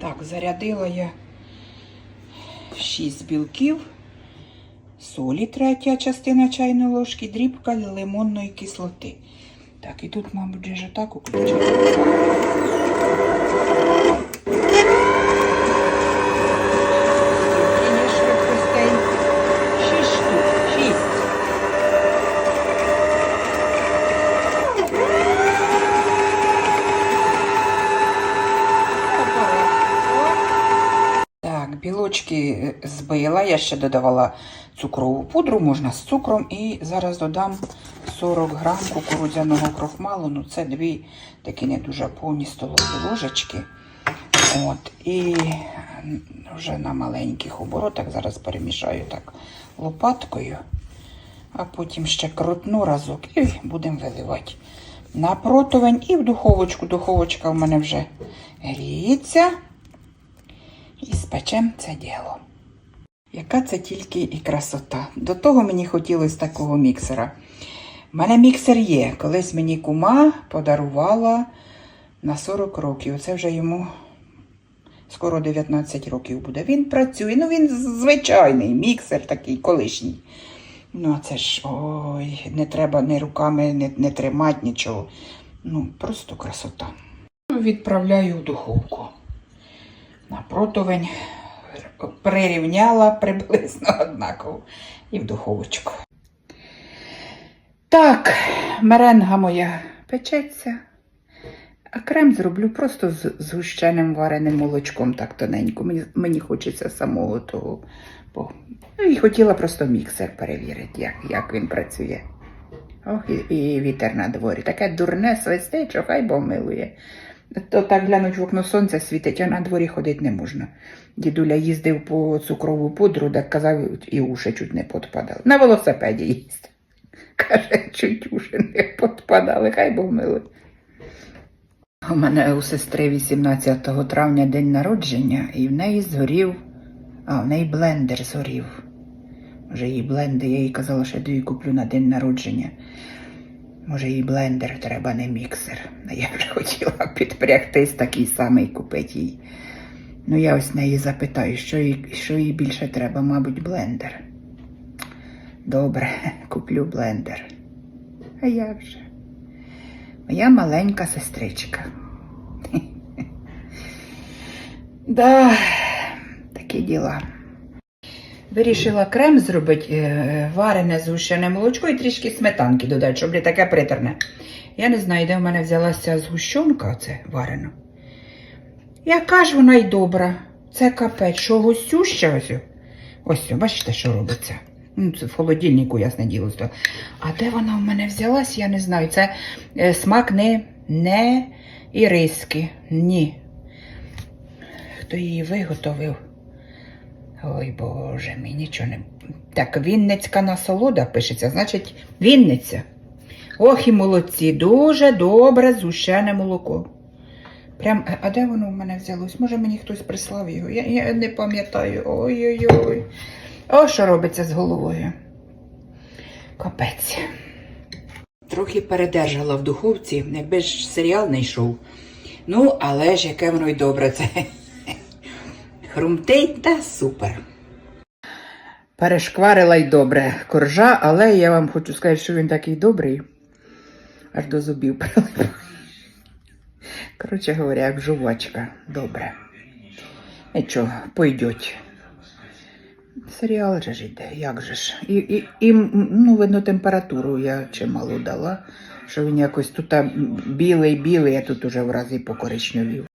Так, зарядила я 6 білків, солі, третя частина чайної ложки, дрібка лимонної кислоти. Так, і тут, мабуть, вже так включаю. Білочки е, збила. Я ще додавала цукрову пудру, можна з цукром. І зараз додам 40 грам кукурудзяного крохмалу. Ну, це дві такі не дуже повні столові ложечки. От, і вже на маленьких оборотах зараз перемішаю так лопаткою, а потім ще крутну разок і будемо виливати на противень і в духовочку. Духовочка в мене вже гріється. Спечем це діло. Яка це тільки і красота. До того мені хотілося такого міксера. У мене міксер є. Колись мені кума подарувала на 40 років. Це вже йому скоро 19 років буде. Він працює. Ну, він звичайний міксер такий колишній. Ну, а це ж ой, не треба ні руками не, не тримати нічого. Ну, просто красота. Відправляю в духовку на противень прирівняла приблизно однаково і в духовочку. Так, меренга моя печеться, а крем зроблю просто з згущеним вареним молочком так тоненько. Мені, мені хочеться самого того. Бо... Ну, і хотіла просто міксер перевірити, як, як він працює. Ох, і, і вітер на дворі. Таке дурне свистить, що хай Бог милує. То так глянуть в окно сонце світить, а на дворі ходити не можна. Дідуля їздив по цукрову пудру, так казав, і уші чуть не подпадали. На велосипеді їздив. Каже, чуть уші не подпадали, хай Бог милує. У мене у сестри 18 травня день народження, і в неї згорів, а в неї блендер згорів. Може, їй блендер, я їй казала, що я їй куплю на день народження. Може, їй блендер треба, не міксер. Я вже хотіла підпрягтись такий самий купити їй. Ну, я ось неї запитаю, що їй, що їй більше треба, мабуть, блендер. Добре, куплю блендер. А як же? Моя маленька сестричка. Да, такі діла. Вирішила крем зробити е, варене згущене молочко і трішки сметанки додати, щоб не таке притерне. Я не знаю, де в мене взялася згущенка, оце варена. Яка ж вона й добра. Це капець, що густюща ось. Ось, бачите, що робиться. Ну, це в холодильнику, ясне діло. А де вона в мене взялась, я не знаю. Це е, смак не, не іриски. Ні. Хто її виготовив? Ой Боже мій, нічого не. Так, Вінницька насолода пишеться, значить, Вінниця. Ох і молодці, дуже добре зущене молоко. Прям, а- а де воно в мене взялось? Може мені хтось прислав його? Я, я не пам'ятаю. Ой-ой-ой. О, що робиться з головою? Капець. Трохи передержала в духовці, якби ж серіал не йшов. Ну, але ж яке воно й добре це. Хрумтить та супер. Перешкварила й добре коржа, але я вам хочу сказати, що він такий добрий, аж до зубів прилип. Коротше говоря, як жувачка. Добре. Нічого, пойдеть. Серіал же ж іде, як же ж. І, і, і ну, видно, температуру я чимало дала, що він якось тут білий-білий, а тут уже в рази покоричневів.